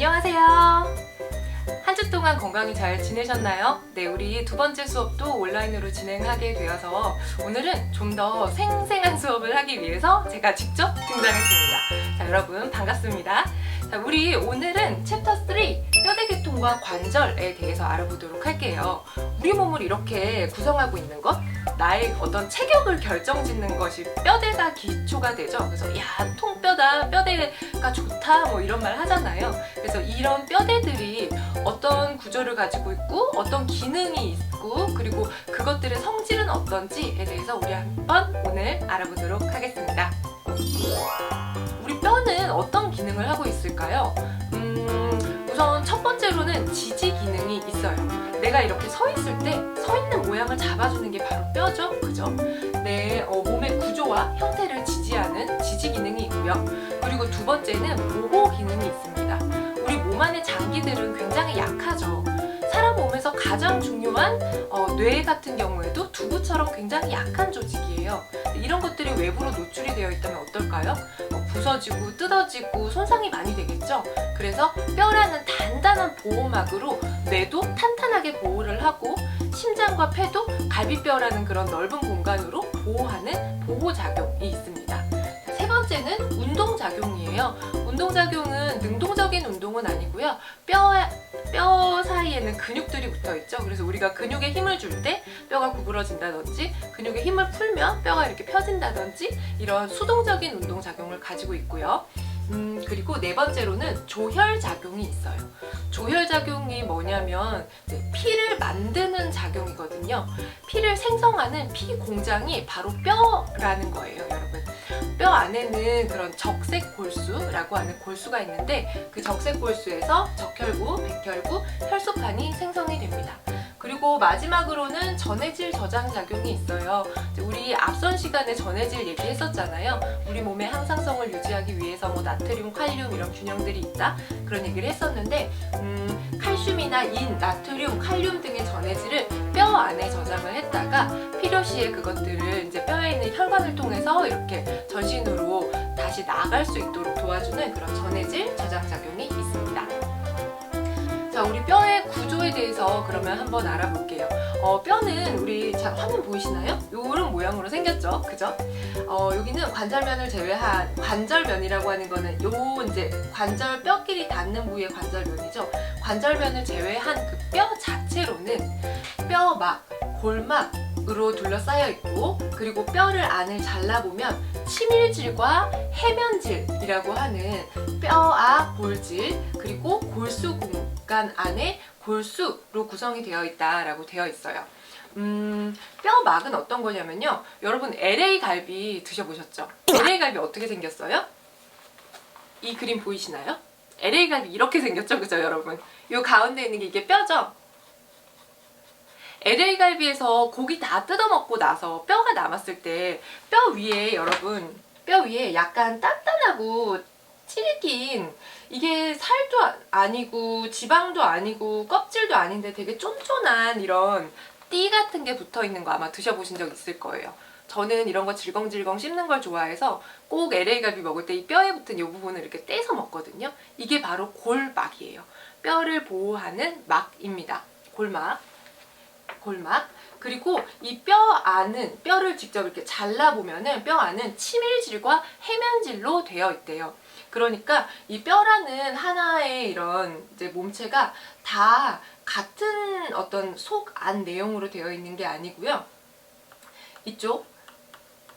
안녕하세요. 한 주 동안 건강히 잘 지내셨나요? 네, 우리 두 번째 수업도 온라인으로 진행하게 되어서 오늘은 좀 더 생생한 수업을 하기 위해서 제가 직접 등장했습니다. 자, 여러분 반갑습니다. 자, 우리 오늘은 챕터 3 뼈대계통과 관절에 대해서 알아보도록 할게요. 우리 몸을 이렇게 구성하고 있는 것, 나의 어떤 체격을 결정짓는 것이 뼈대가 기초가 되죠. 그래서 야 통뼈다, 뼈대가 좋다, 뭐 이런 말 하잖아요. 그래서 이런 뼈대들이 어떤 구조를 가지고 있고 어떤 기능이 있고 그리고 그것들의 성질은 어떤지에 대해서 우리 한번 오늘 알아보도록 하겠습니다. 우리 뼈는 어떤 기능을 하고 있을까요? 지지 기능이 있어요. 내가 이렇게 서 있을 때 서 있는 모양을 잡아주는 게 바로 뼈죠, 그죠? 내 어, 몸의 구조와 형태를 지지하는 지지 기능이 있고요. 그리고 두 번째는 보호 기능이 있습니다. 우리 몸 안의 장기들은 굉장히 약하죠. 가장 중요한 어, 뇌 같은 경우에도 두부처럼 굉장히 약한 조직이에요. 이런 것들이 외부로 노출이 되어 있다면 어떨까요? 어, 부서지고 뜯어지고 손상이 많이 되겠죠. 그래서 뼈라는 단단한 보호막으로 뇌도 탄탄하게 보호를 하고 심장과 폐도 갈비뼈라는 그런 넓은 공간으로 보호하는 보호 작용이 있습니다. 자, 세 번째는 운동 작용이에요. 운동 작용은 능동적인 운동은 아니고요. 뼈, 뼈 사이에는 근육들이 붙어 있죠. 그래서 우리가 근육에 힘을 줄 때 뼈가 구부러진다든지 근육에 힘을 풀면 뼈가 이렇게 펴진다든지 이런 수동적인 운동 작용을 가지고 있고요. 음, 그리고 네 번째로는 조혈 작용이 있어요. 조혈 작용이 뭐냐면 피를 만드는 작용이거든요. 피를 생성하는 피 공장이 바로 뼈라는 거예요, 여러분. 뼈 안에는 그런 적색 골수라고 하는 골수가 있는데 그 적색 골수에서 적혈구, 백혈구, 혈소판이 생성이 됩니다. 그리고 마지막으로는 전해질 저장 작용이 있어요. 우리 앞선 시간에 전해질 얘기했었잖아요. 우리 몸의 항상성을 유지하기 위해서 뭐 나트륨, 칼륨 이런 균형들이 있다 그런 얘기를 했었는데 음, 칼슘이나 인, 나트륨, 칼륨 등의 전해질을 뼈 안에 저장을 했다가 필요시에 그것들을 이제 뼈에 있는 혈관을 통해서 이렇게 전신으로 다시 나갈 수 있도록 도와주는 그런 전해질 저장 작용이 있습니다. 자, 우리 뼈의 구조에 대해서 그러면 한번 알아볼게요. 어, 뼈는 우리 자, 화면 보이시나요? 요런 모양으로 생겼죠, 그죠? 어, 여기는 관절면을 제외한 관절면이라고 하는 거는 요 이제 관절 뼈끼리 닿는 부위의 관절면이죠. 관절면을 제외한 그 뼈 자체로는 뼈막, 골막 으로 둘러싸여 있고 그리고 뼈를 안을 잘라보면 치밀질과 해면질이라고 하는 뼈와 골질 그리고 골수 공간 안에 골수로 구성이 되어 있다라고 되어 있어요. 음, 뼈막은 어떤 거냐면요. 여러분 LA 갈비 드셔보셨죠? LA 갈비 어떻게 생겼어요? 이 그림 보이시나요? LA 갈비 이렇게 생겼죠, 그죠, 여러분? 요 가운데 있는 게 이게 뼈죠? LA 갈비에서 고기 다 뜯어 먹고 나서 뼈가 남았을 때 뼈 위에 여러분 뼈 위에 약간 단단하고 찌릿긴 이게 살도 아- 아니고 지방도 아니고 껍질도 아닌데 되게 쫀쫀한 이런 띠 같은 게 붙어 있는 거 아마 드셔보신 적 있을 거예요. 저는 이런 거 질겅질겅 씹는 걸 좋아해서 꼭 LA 갈비 먹을 때 이 뼈에 붙은 이 부분을 이렇게 떼서 먹거든요. 이게 바로 골막이에요. 뼈를 보호하는 막입니다. 골막. 골막. 그리고 이 뼈 안은 뼈를 직접 이렇게 잘라보면은 뼈 안은 치밀질과 해면질로 되어 있대요. 그러니까 이 뼈라는 하나의 이런 이제 몸체가 다 같은 어떤 속 안 내용으로 되어 있는 게 아니고요. 이쪽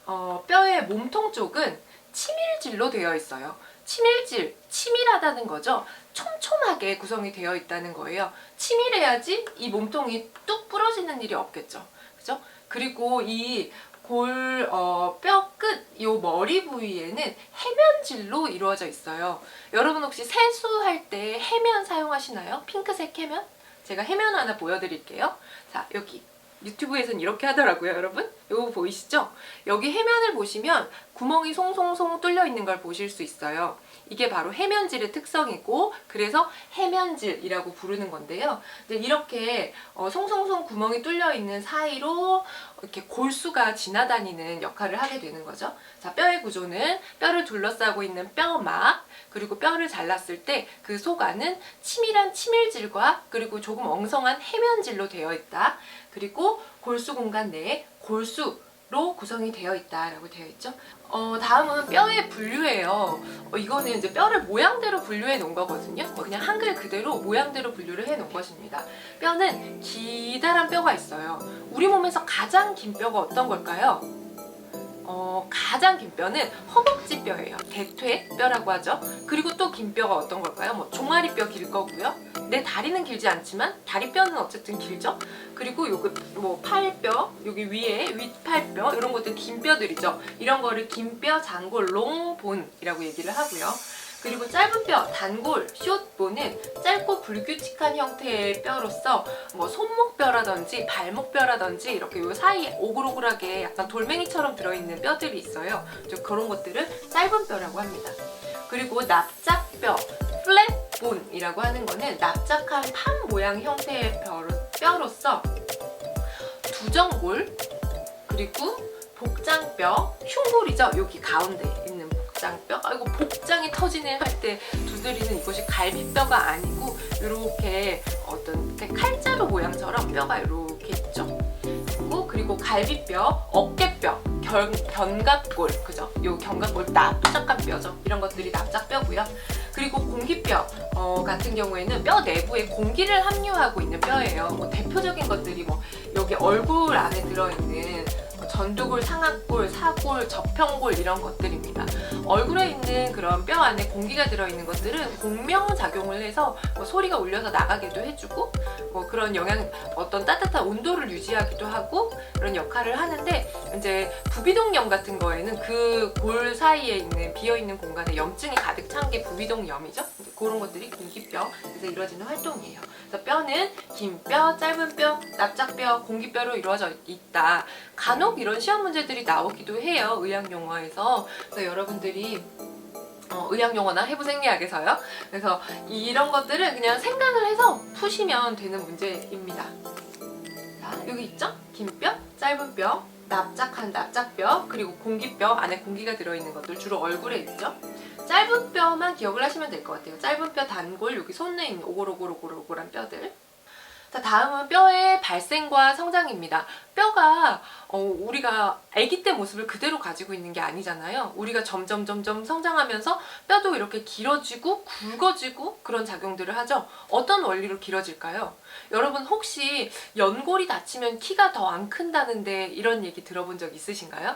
어, 뼈의 몸통 쪽은 치밀질로 되어 있어요. 치밀질, 치밀하다는 거죠. 촘촘하게 구성이 되어 있다는 거예요. 치밀해야지 이 몸통이 뚝 부러지는 일이 없겠죠. 그죠? 그리고 이 골, 어, 뼈 끝, 요 머리 부위에는 해면질로 이루어져 있어요. 여러분 혹시 세수할 때 해면 사용하시나요? 핑크색 해면? 제가 해면 하나 보여드릴게요. 자, 여기. 유튜브에서는 이렇게 하더라고요, 여러분. 요거 보이시죠? 여기 해면을 보시면 구멍이 송송송 뚫려 있는 걸 보실 수 있어요. 이게 바로 해면질의 특성이고 그래서 해면질이라고 부르는 건데요. 이렇게 어, 송송송 구멍이 뚫려 있는 사이로 이렇게 골수가 지나다니는 역할을 하게 되는 거죠. 자, 뼈의 구조는 뼈를 둘러싸고 있는 뼈막 그리고 뼈를 잘랐을 때 그 속 안은 치밀한 치밀질과 그리고 조금 엉성한 해면질로 되어 있다. 그리고 골수 공간 내에 골수 로 구성이 되어 있다라고 되어 있죠. 어, 다음은 뼈의 분류예요. 어, 이거는 이제 뼈를 모양대로 분류해 놓은 거거든요. 뭐 그냥 한글 그대로 모양대로 분류를 해 놓은 것입니다. 뼈는 기다란 뼈가 있어요. 우리 몸에서 가장 긴 뼈가 어떤 걸까요? 어, 가장 긴 뼈는 허벅지 뼈예요. 대퇴 뼈라고 하죠. 그리고 또 긴 뼈가 어떤 걸까요? 뭐 종아리 뼈 길 거고요. 내 다리는 길지 않지만 다리뼈는 어쨌든 길죠. 그리고 요그 뭐 팔뼈, 여기 위에 윗팔뼈 이런 것들 긴 뼈들이죠. 이런 거를 긴 뼈, 장골, 롱본이라고 얘기를 하고요. 그리고 짧은 뼈, 단골, 숏본은 짧고 불규칙한 형태의 뼈로서 뭐 손목뼈라든지 발목뼈라든지 이렇게 요 사이에 오글오글하게 약간 돌멩이처럼 들어있는 뼈들이 있어요. 좀 그런 것들을 짧은 뼈라고 합니다. 그리고 납작뼈, 플랫본이라고 하는 거는 납작한 판 모양 형태의 뼈로, 뼈로서 두정골 그리고 복장뼈, 흉골이죠. 여기 가운데 있는 복장뼈. 아이고 복장이 터지네 할 때 두드리는 이것이 갈비뼈가 아니고 이렇게 어떤 칼자루 모양처럼 뼈가 이렇게 있죠. 그리고 그리고 갈비뼈, 어깨뼈, 견, 견갑골, 그죠? 요 견갑골 납작한 뼈죠. 이런 것들이 납작뼈고요. 그리고 공기뼈 어, 같은 경우에는 뼈 내부에 공기를 함유하고 있는 뼈예요. 뭐 대표적인 것들이 뭐 여기 얼굴 안에 들어있는 뭐 전두골, 상악골, 사골, 저평골 이런 것들입니다. 얼굴에 있는 그런 뼈 안에 공기가 들어있는 것들은 공명 작용을 해서 뭐 소리가 울려서 나가기도 해주고 뭐 그런 영양 어떤 따뜻한 온도를 유지하기도 하고 그런 역할을 하는데 이제 부비동염 같은 거에는 그 골 사이에 있는 비어 있는 공간에 염증이 가득 찬 게 부비동염이죠. 그런 것들이 공기뼈에서 이루어지는 활동이에요. 그래서 뼈는 긴 뼈, 짧은 뼈, 납작뼈, 공기뼈로 이루어져 있다. 간혹 이런 시험 문제들이 나오기도 해요. 의학 용어에서. 그래서 여러분들이 어, 의학 용어나 해부 생리학에서요. 그래서 이런 것들은 그냥 생각을 해서 푸시면 되는 문제입니다. 자, 여기 있죠? 긴 뼈, 짧은 뼈, 납작한 납작뼈, 그리고 공기뼈 안에 공기가 들어있는 것들 주로 얼굴에 있죠. 짧은 뼈만 기억을 하시면 될 것 같아요. 짧은 뼈 단골 여기 손에 있는 오골오골오골오골한 뼈들. 자, 다음은 뼈의 발생과 성장입니다. 뼈가 어, 우리가 아기 때 모습을 그대로 가지고 있는 게 아니잖아요. 우리가 점점 점점 성장하면서 뼈도 이렇게 길어지고 굵어지고 그런 작용들을 하죠. 어떤 원리로 길어질까요? 여러분 혹시 연골이 다치면 키가 더 안 큰다는데 이런 얘기 들어본 적 있으신가요?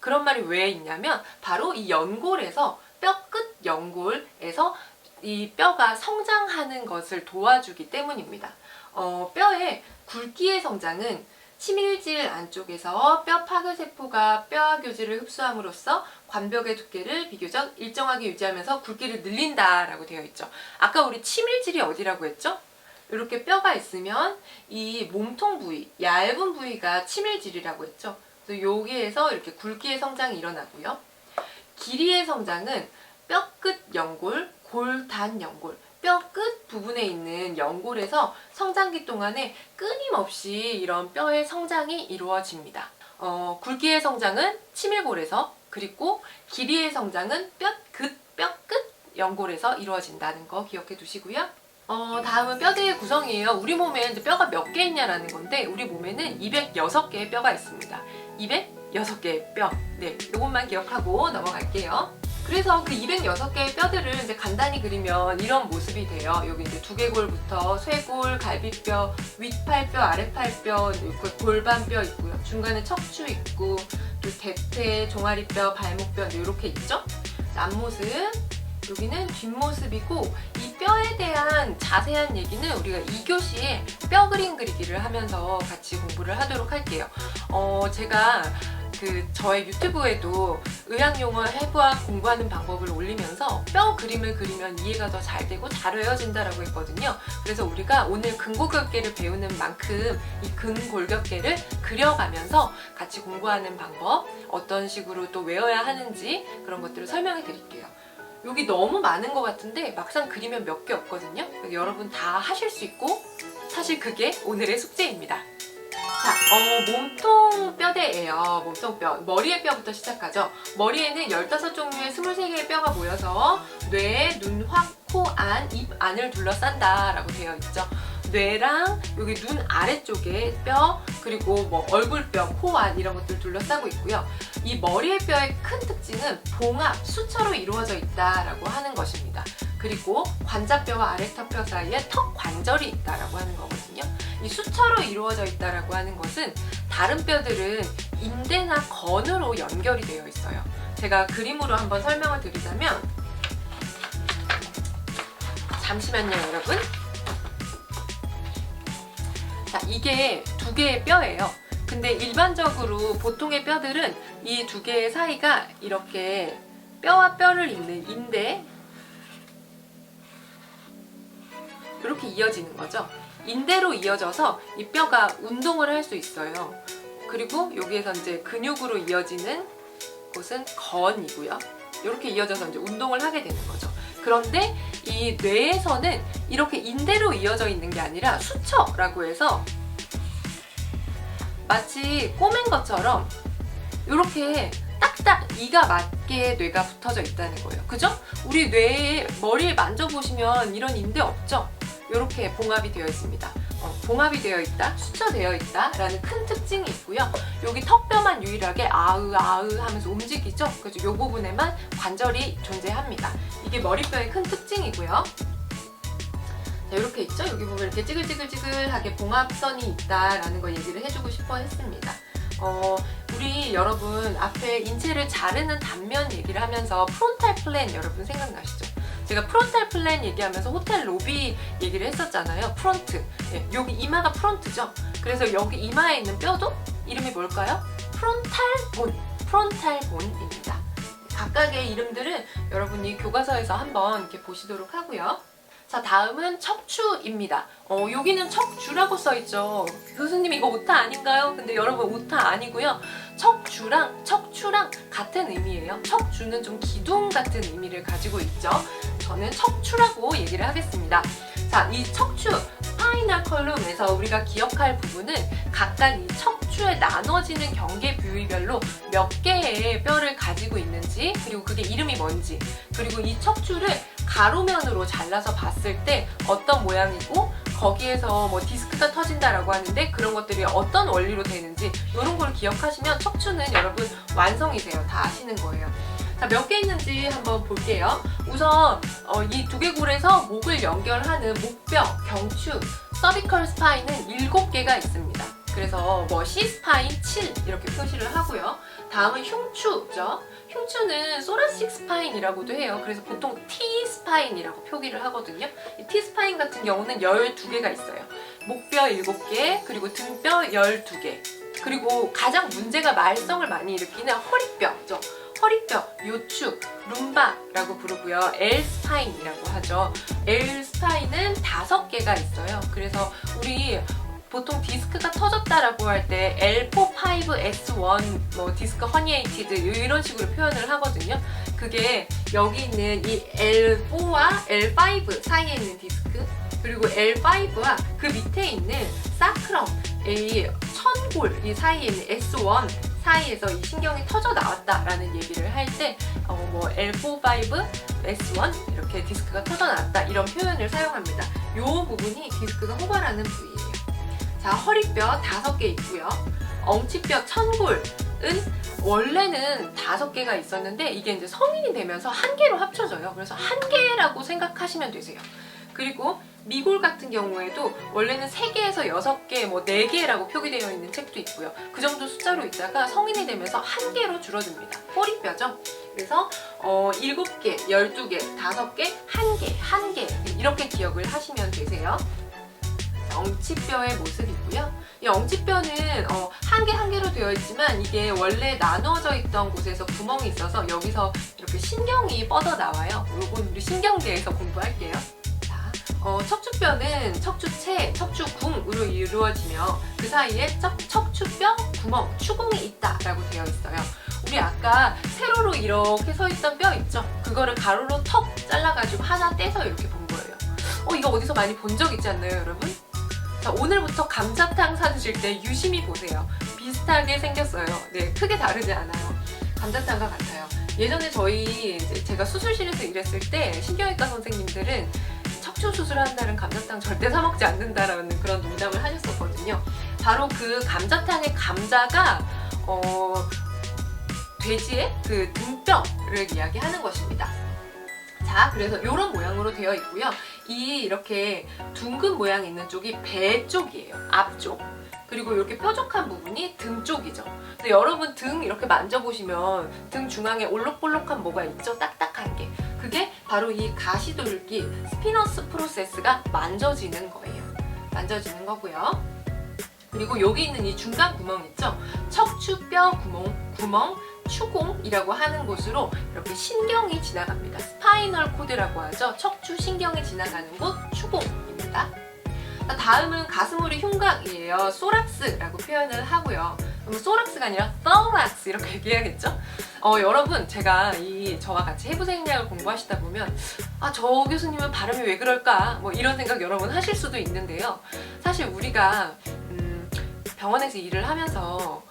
그런 말이 왜 있냐면 바로 이 연골에서 뼈 끝 연골에서 이 뼈가 성장하는 것을 도와주기 때문입니다. 어, 뼈의 굵기의 성장은 치밀질 안쪽에서 뼈 파괴세포가 뼈와 교질을 흡수함으로써 관벽의 두께를 비교적 일정하게 유지하면서 굵기를 늘린다라고 되어 있죠. 아까 우리 치밀질이 어디라고 했죠? 이렇게 뼈가 있으면 이 몸통 부위, 얇은 부위가 치밀질이라고 했죠. 그래서 여기에서 이렇게 굵기의 성장이 일어나고요. 길이의 성장은 뼈끝 연골, 골단 연골, 뼈 끝 부분에 있는 연골에서 성장기 동안에 끊임없이 이런 뼈의 성장이 이루어집니다. 어, 굵기의 성장은 치밀골에서 그리고 길이의 성장은 뼈 끝, 뼈 끝 연골에서 이루어진다는 거 기억해 두시고요. 어, 다음은 뼈대의 구성이에요. 우리 몸에 뼈가 몇 개 있냐라는 건데 우리 몸에는 206개의 뼈가 있습니다. 206개의 뼈. 네, 이것만 기억하고 넘어갈게요. 그래서 그 206개의 뼈들을 이제 간단히 그리면 이런 모습이 돼요. 여기 이제 두개골부터 쇄골, 갈비뼈, 윗팔뼈, 아랫팔뼈, 골반뼈 있고요. 중간에 척추 있고 또 대퇴, 종아리뼈, 발목뼈 이렇게 있죠. 앞모습, 여기는 뒷모습이고 이 뼈에 대한 자세한 얘기는 우리가 2교시에 뼈 그림 그리기를 하면서 같이 공부를 하도록 할게요. 어, 제가 그 저의 유튜브에도 의학용어 해부학 공부하는 방법을 올리면서 뼈 그림을 그리면 이해가 더 잘 되고 잘 외워진다라고 했거든요. 그래서 우리가 오늘 근골격계를 배우는 만큼 이 근골격계를 그려가면서 같이 공부하는 방법, 어떤 식으로 또 외워야 하는지 그런 것들을 설명해 드릴게요. 여기 너무 많은 것 같은데 막상 그리면 몇 개 없거든요. 여러분 다 하실 수 있고 사실 그게 오늘의 숙제입니다. 자, 어, 몸통 뼈대예요. 몸통 뼈. 머리의 뼈부터 시작하죠. 머리에는 15종류의 23개의 뼈가 모여서 뇌, 눈, 확, 코 안, 입 안을 둘러싼다라고 되어 있죠. 뇌랑 여기 눈 아래쪽에 뼈, 그리고 뭐 얼굴뼈, 코안 이런 것들 둘러싸고 있고요. 이 머리의 뼈의 큰 특징은 봉합, 수처로 이루어져 있다라고 하는 것입니다. 그리고 관자뼈와 아래턱뼈 사이에 턱 관절이 있다라고 하는 거거든요. 이 수처로 이루어져 있다라고 하는 것은 다른 뼈들은 인대나 건으로 연결이 되어 있어요. 제가 그림으로 한번 설명을 드리자면 잠시만요, 여러분. 자, 이게 두 개의 뼈예요. 근데 일반적으로 보통의 뼈들은 이 두 개의 사이가 이렇게 뼈와 뼈를 잇는 인대 이렇게 이어지는 거죠. 인대로 이어져서 이 뼈가 운동을 할 수 있어요. 그리고 여기에서 이제 근육으로 이어지는 곳은 건이고요. 이렇게 이어져서 이제 운동을 하게 되는 거죠. 그런데 이 뇌에서는 이렇게 인대로 이어져 있는 게 아니라 수처라고 해서 마치 꼬맨 것처럼 이렇게 딱딱 이가 맞게 뇌가 붙어져 있다는 거예요. 그죠? 우리 뇌에 머리를 만져보시면 이런 인대 없죠? 이렇게 봉합이 되어 있습니다. 어, 봉합이 되어 있다, 수처되어 있다 라는 큰 특징이 있고요. 여기 턱뼈만 유일하게 아으 아으 하면서 움직이죠. 그래서 이 부분에만 관절이 존재합니다. 이게 머리뼈의 큰 특징이고요. 자, 이렇게 있죠? 여기 보면 이렇게 찌글찌글찌글하게 봉합선이 있다라는 거 얘기를 해주고 싶어 했습니다. 어, 우리 여러분 앞에 인체를 자르는 단면 얘기를 하면서 프론탈 플랜 여러분 생각나시죠? 제가 프론탈 플랜 얘기하면서 호텔 로비 얘기를 했었잖아요. 프론트. 예, 여기 이마가 프론트죠. 그래서 여기 이마에 있는 뼈도 이름이 뭘까요? 프론탈 본. 프론탈 본입니다. 각각의 이름들은 여러분이 교과서에서 한번 이렇게 보시도록 하고요. 자, 다음은 척추입니다. 어, 여기는 척추라고 써있죠. 교수님 이거 오타 아닌가요? 근데 여러분 오타 아니고요. 척추랑 척추랑 같은 의미예요. 척추는 좀 기둥 같은 의미를 가지고 있죠. 저는 척추라고 얘기를 하겠습니다. 자, 이 척추 스파이널 컬럼에서 우리가 기억할 부분은 각각 이 척추에 나눠지는 경계 부위별로 몇 개의 뼈를 가지고 있는지 그리고 그게 이름이 뭔지 그리고 이 척추를 가로면으로 잘라서 봤을 때 어떤 모양이고 거기에서 뭐 디스크가 터진다라고 하는데 그런 것들이 어떤 원리로 되는지 이런 걸 기억하시면 척추는 여러분 완성이 돼요. 다 아시는 거예요. 자, 몇 개 있는지 한번 볼게요. 우선 어, 이 두개골에서 목을 연결하는 목뼈, 경추, 서비컬 스파인은 7개가 있습니다. 그래서 뭐 C 스파인 7 이렇게 표시를 하고요. 다음은 흉추죠. 흉추는 소라식 스파인이라고도 해요. 그래서 보통 T 스파인이라고 표기를 하거든요. 이 T 스파인 같은 경우는 12개가 있어요. 목뼈 7개, 그리고 등뼈 12개. 그리고 가장 문제가 말썽을 많이 일으키는 허리뼈죠. 허리뼈, 요축, 룸바라고 부르고요. L 스파인이라고 하죠. L 스파인은 다섯 개가 있어요. 그래서 우리 보통 디스크가 터졌다라고 할 때 L4, 5, S1, 뭐 디스크 허니에이티드 이런 식으로 표현을 하거든요. 그게 여기 있는 이 L4와 L5 사이에 있는 디스크 그리고 L5와 그 밑에 있는 사크럼, 이 천골 이 사이에 있는 S1 사이에서 이 신경이 터져 나왔다라는 얘기를 할 때 어, 뭐 L4, 5, S1 이렇게 디스크가 터져 나왔다 이런 표현을 사용합니다. 이 부분이 디스크가 호발하는 부위예요. 자, 허리뼈 다섯 개 있고요. 엉치뼈 천골은 원래는 다섯 개가 있었는데 이게 이제 성인이 되면서 한 개로 합쳐져요. 그래서 한 개라고 생각하시면 되세요. 그리고 미골 같은 경우에도 원래는 3개에서 6개, 뭐 4개라고 표기되어 있는 책도 있고요. 그 정도 숫자로 있다가 성인이 되면서 한 개로 줄어듭니다. 꼬리뼈죠. 그래서 어, 7개, 12개, 5개, 1개, 1개 이렇게 기억을 하시면 되세요. 엉치뼈의 모습이고요. 이 엉치뼈는 어, 한개한 개로 되어 있지만 이게 원래 나누어져 있던 곳에서 구멍이 있어서 여기서 이렇게 신경이 뻗어 나와요. 요건 우리 신경계에서 공부할게요. 자, 어, 척추뼈는 척추체, 척추궁으로 이루어지며 그 사이에 척, 척추뼈 구멍, 추궁이 있다라고 되어 있어요. 우리 아까 세로로 이렇게 서 있던 뼈 있죠? 그거를 가로로 턱 잘라가지고 하나 떼서 이렇게 본 거예요. 어, 이거 어디서 많이 본 적 있지 않나요, 여러분? 자, 오늘부터 감자탕 사주실 때 유심히 보세요. 비슷하게 생겼어요. 네, 크게 다르지 않아요. 감자탕과 같아요. 예전에 저희 제가 수술실에서 일했을 때 신경외과 선생님들은 척추 수술한 날은 감자탕 절대 사 먹지 않는다라는 그런 농담을 하셨었거든요. 바로 그 감자탕의 감자가 어, 돼지의 그 등뼈를 이야기하는 것입니다. 자, 그래서 이런 모양으로 되어 있고요. 이 이렇게 둥근 모양 있는 쪽이 배 쪽이에요. 앞쪽. 그리고 이렇게 뾰족한 부분이 등 쪽이죠. 여러분 등 이렇게 만져보시면 등 중앙에 올록볼록한 뭐가 있죠? 딱딱한 게. 그게 바로 이 가시돌기 스피너스 프로세스가 만져지는 거예요. 만져지는 거고요. 그리고 여기 있는 이 중간 구멍 있죠? 척추뼈 구멍, 구멍 추공이라고 하는 곳으로 이렇게 신경이 지나갑니다. 스파이널 코드라고 하죠. 척추 신경이 지나가는 곳 추공입니다. 다음은 가슴우리 흉곽이에요. 소락스라고 표현을 하고요. 그럼 소락스가 아니라 thorax 이렇게 얘기해야겠죠? 어, 여러분 제가 이 저와 같이 해부 생략을 공부하시다 보면 아 저 교수님은 발음이 왜 그럴까 뭐 이런 생각 여러분 하실 수도 있는데요. 사실 우리가 음, 병원에서 일을 하면서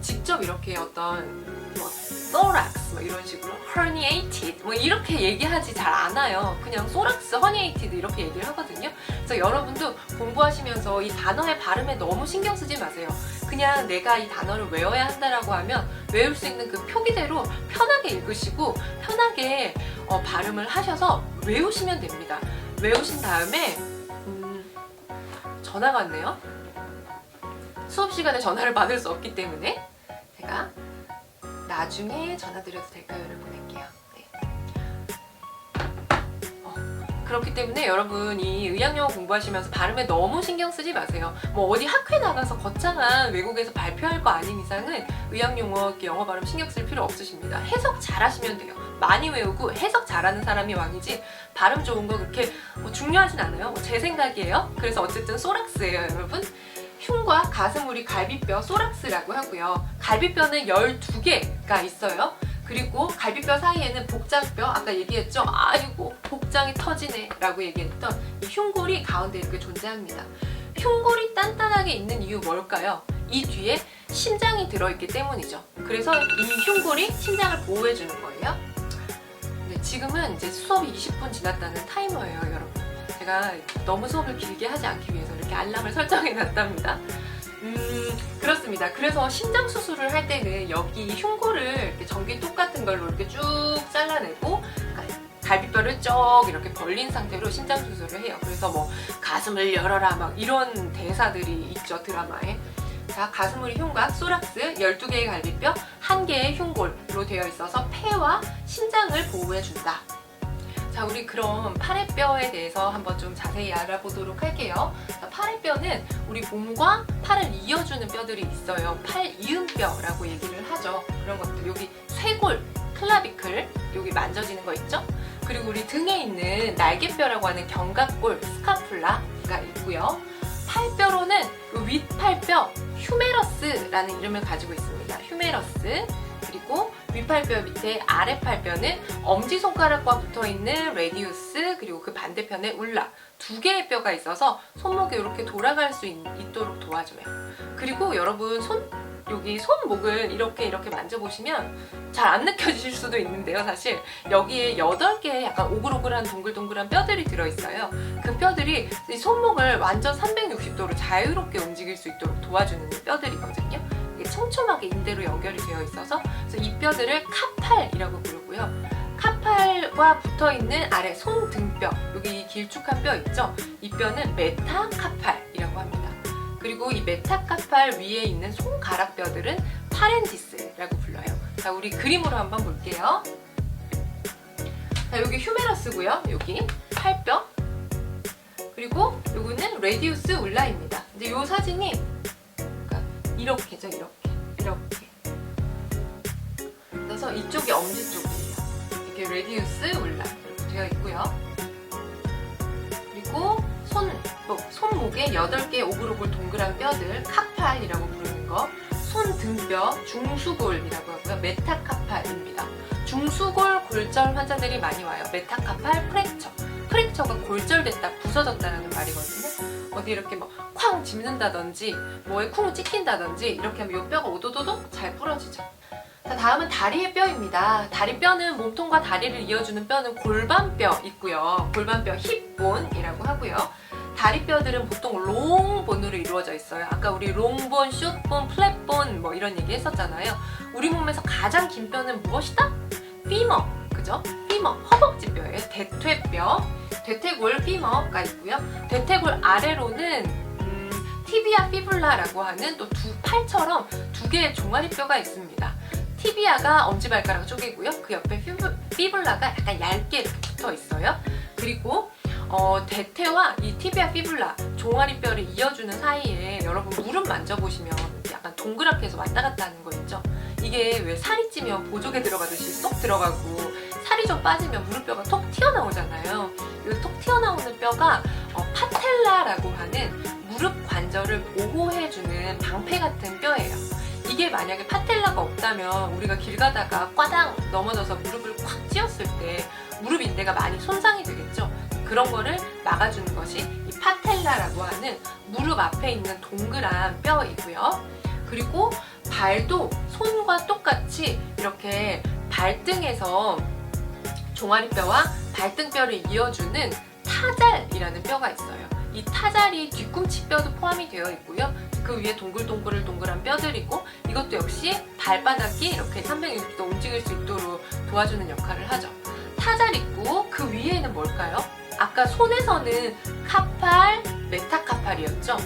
직접 이렇게 어떤 뭐 thorax 뭐 이런 식으로 herniated 뭐 이렇게 얘기하지 잘 않아요. 그냥 thorax, herniated 이렇게 얘기를 하거든요. 그래서 여러분도 공부하시면서 이 단어의 발음에 너무 신경 쓰지 마세요. 그냥 내가 이 단어를 외워야 한다라고 하면 외울 수 있는 그 표기대로 편하게 읽으시고 편하게 어, 발음을 하셔서 외우시면 됩니다. 외우신 다음에 음, 전화가 왔네요. 수업 시간에 전화를 받을 수 없기 때문에 제가 나중에 전화 드려도 될까요?를 보낼게요. 네. 어, 그렇기 때문에 여러분 이 의학영어 공부하시면서 발음에 너무 신경 쓰지 마세요. 뭐 어디 학회 나가서 거창한 외국에서 발표할 거 아닌 이상은 의학용어, 영어 발음 신경 쓸 필요 없으십니다. 해석 잘하시면 돼요. 많이 외우고 해석 잘하는 사람이 왕이지 발음 좋은 거 그렇게 뭐 중요하진 않아요. 뭐제 생각이에요. 그래서 어쨌든 소락스예요, 여러분. 흉과 가슴우리 갈비뼈 소락스라고 하고요. 갈비뼈는 12개가 있어요. 그리고 갈비뼈 사이에는 복장뼈, 아까 얘기했죠? 아이고, 복장이 터지네 라고 얘기했던 이 흉골이 가운데 이렇게 존재합니다. 흉골이 단단하게 있는 이유 뭘까요? 이 뒤에 심장이 들어있기 때문이죠. 그래서 이 흉골이 심장을 보호해주는 거예요. 네, 지금은 이제 수업이 20분 지났다는 타이머예요, 여러분. 제가 너무 수업을 길게 하지 않기 위해서 이렇게 알람을 설정해 놨답니다. 음, 그렇습니다. 그래서 심장 수술을 할 때는 여기 흉골을 이렇게 전기톱 같은 걸로 이렇게 쭉 잘라내고 갈비뼈를 쭉 이렇게 벌린 상태로 심장 수술을 해요. 그래서 뭐 가슴을 열어라 막 이런 대사들이 있죠 드라마에. 자, 가슴우리 흉곽, 소락스, 12개의 갈비뼈, 1개의 흉골로 되어 있어서 폐와 심장을 보호해준다. 자, 우리 그럼 팔의뼈에 대해서 한번 좀 자세히 알아보도록 할게요. 자, 팔의뼈는 우리 몸과 팔을 이어주는 뼈들이 있어요. 팔이음뼈라고 얘기를 하죠. 그런 것들. 여기 쇄골, 클라비클, 여기 만져지는 거 있죠? 그리고 우리 등에 있는 날개뼈라고 하는 견갑골, 스카플라가 있고요. 팔뼈로는 윗팔뼈, 휴메러스라는 이름을 가지고 있습니다. 휴메러스. 그리고 윗팔뼈 밑에 아랫팔뼈는 엄지손가락과 붙어있는 레디우스 그리고 그 반대편에 울라. 두 개의 뼈가 있어서 손목이 이렇게 돌아갈 수 있, 있도록 도와줘요. 그리고 여러분 손 여기 손목을 이렇게 이렇게 만져보시면 잘 안 느껴지실 수도 있는데요 사실. 여기에 8개의 약간 오글오글한 동글동글한 뼈들이 들어있어요. 그 뼈들이 이 손목을 완전 360도로 자유롭게 움직일 수 있도록 도와주는 뼈들이거든요 이게 촘촘하게 인대로 연결이 되어 있어서 이 뼈들을 카팔이라고 부르고요. 카팔과 붙어 있는 아래 손등뼈, 여기 길쭉한 뼈 있죠? 이 뼈는 메타카팔이라고 합니다. 그리고 이 메타카팔 위에 있는 손가락뼈들은 파렌디스라고 불러요. 자, 우리 그림으로 한번 볼게요. 자, 여기 휴메러스고요. 여기 팔뼈. 그리고 요거는 레디우스 울라입니다. 근데 이 사진이 이렇게죠, 이렇게. 이렇게. 그래서 이쪽이 엄지 쪽입니다. 이렇게 레디우스 울라 이렇게 되어 있고요. 그리고 손, 뭐, 손목에 8개의 오글오글 동그란 뼈들, 카팔이라고 부르는 거, 손 등뼈, 중수골이라고 하고요. 메타카팔입니다. 중수골 골절 환자들이 많이 와요. 메타카팔 프랙처. 프랙처가 골절됐다, 부서졌다라는 말이거든요. 어디 이렇게 뭐쾅 짚는다든지, 뭐에 쿵 찍힌다든지, 이렇게 하면 이 뼈가 오도도독 잘 부러지죠. 자, 다음은 다리의 뼈입니다. 다리 뼈는 몸통과 다리를 이어주는 뼈는 골반뼈 있고요. 골반뼈 힙본이라고 하고요. 다리뼈들은 보통 롱본으로 이루어져 있어요. 아까 우리 롱본, 숏본, 플랫본 뭐 이런 얘기 했었잖아요. 우리 몸에서 가장 긴 뼈는 무엇이다? 피머, 그죠? 피머, 허벅지뼈예요. 대퇴뼈, 대퇴골 피머가 있고요. 대퇴골 아래로는 음, 티비아 피블라라고 하는 또 두 팔처럼 두 개의 종아리뼈가 있습니다. 티비아가 엄지발가락 쪽이고요. 그 옆에 피블, 피블라가 약간 얇게 붙어 있어요. 그리고 어, 대퇴와 이 티비아 피블라 종아리뼈를 이어주는 사이에 여러분 무릎 만져보시면 약간 동그랗게 해서 왔다 갔다 하는 거 있죠? 이게 왜 살이 찌면 보조개 들어가듯이 쏙 들어가고 좀 빠지면 무릎뼈가 톡 튀어나오잖아요. 이 톡 튀어나오는 뼈가 어, 파텔라라고 하는 무릎 관절을 보호해주는 방패 같은 뼈예요. 이게 만약에 파텔라가 없다면 우리가 길 가다가 꽈당 넘어져서 무릎을 콱 찧었을 때 무릎 인대가 많이 손상이 되겠죠. 그런 거를 막아주는 것이 이 파텔라라고 하는 무릎 앞에 있는 동그란 뼈이고요. 그리고 발도 손과 똑같이 이렇게 발등에서 종아리뼈와 발등뼈를 이어주는 타잘이라는 뼈가 있어요. 이 타잘이 뒤꿈치뼈도 포함이 되어 있고요. 그 위에 동글동글 동글한 뼈들이고 이것도 역시 발바닥이 이렇게 360도 움직일 수 있도록 도와주는 역할을 하죠. 타잘 있고 그 위에는 뭘까요? 아까 손에서는 카팔, 메타카팔이었죠.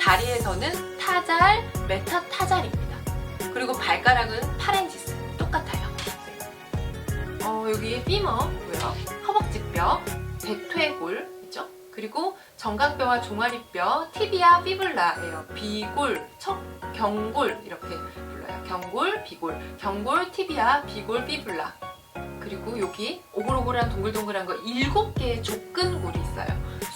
다리에서는 타잘, 메타타잘입니다. 그리고 발가락은 파렌지스 똑같아요. 네. 어, 여기 피머 고요. 허벅지뼈, 대퇴골 있죠. 그리고 정강뼈와 종아리뼈, 티비아 피블라예요. 비골, 척, 경골 이렇게 불러요. 경골, 비골, 경골, 티비아, 비골, 피블라. 그리고 여기 오글오글한 동글동글한 거 일곱 개의 족근골이 있어요.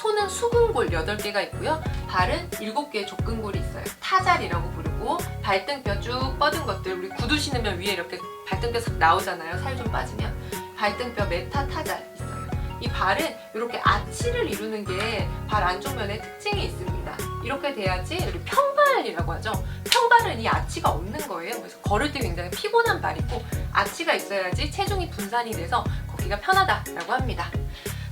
손은 수근골 8개가 있고요. 발은 7개의 족근골이 있어요. 타잘이라고 부르고 발등뼈 쭉 뻗은 것들 우리 구두 신으면 위에 이렇게 발등뼈 싹 나오잖아요. 살 좀 빠지면 발등뼈 메타타잘 있어요. 이 발은 이렇게 아치를 이루는 게 발 안쪽 면에 특징이 있습니다. 이렇게 돼야지 평발이라고 하죠. 평발은 이 아치가 없는 거예요. 그래서 걸을 때 굉장히 피곤한 발이고 아치가 있어야지 체중이 분산이 돼서 걷기가 편하다라고 합니다.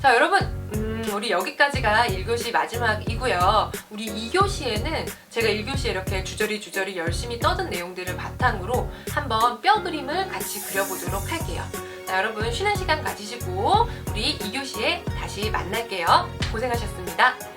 자 여러분 음, 우리 여기까지가 1교시 마지막이고요. 우리 2교시에는 제가 1교시에 이렇게 주저리 주저리 열심히 떠든 내용들을 바탕으로 한번 뼈 그림을 같이 그려보도록 할게요. 자 여러분 쉬는 시간 가지시고 우리 2교시에 다시 만날게요. 고생하셨습니다.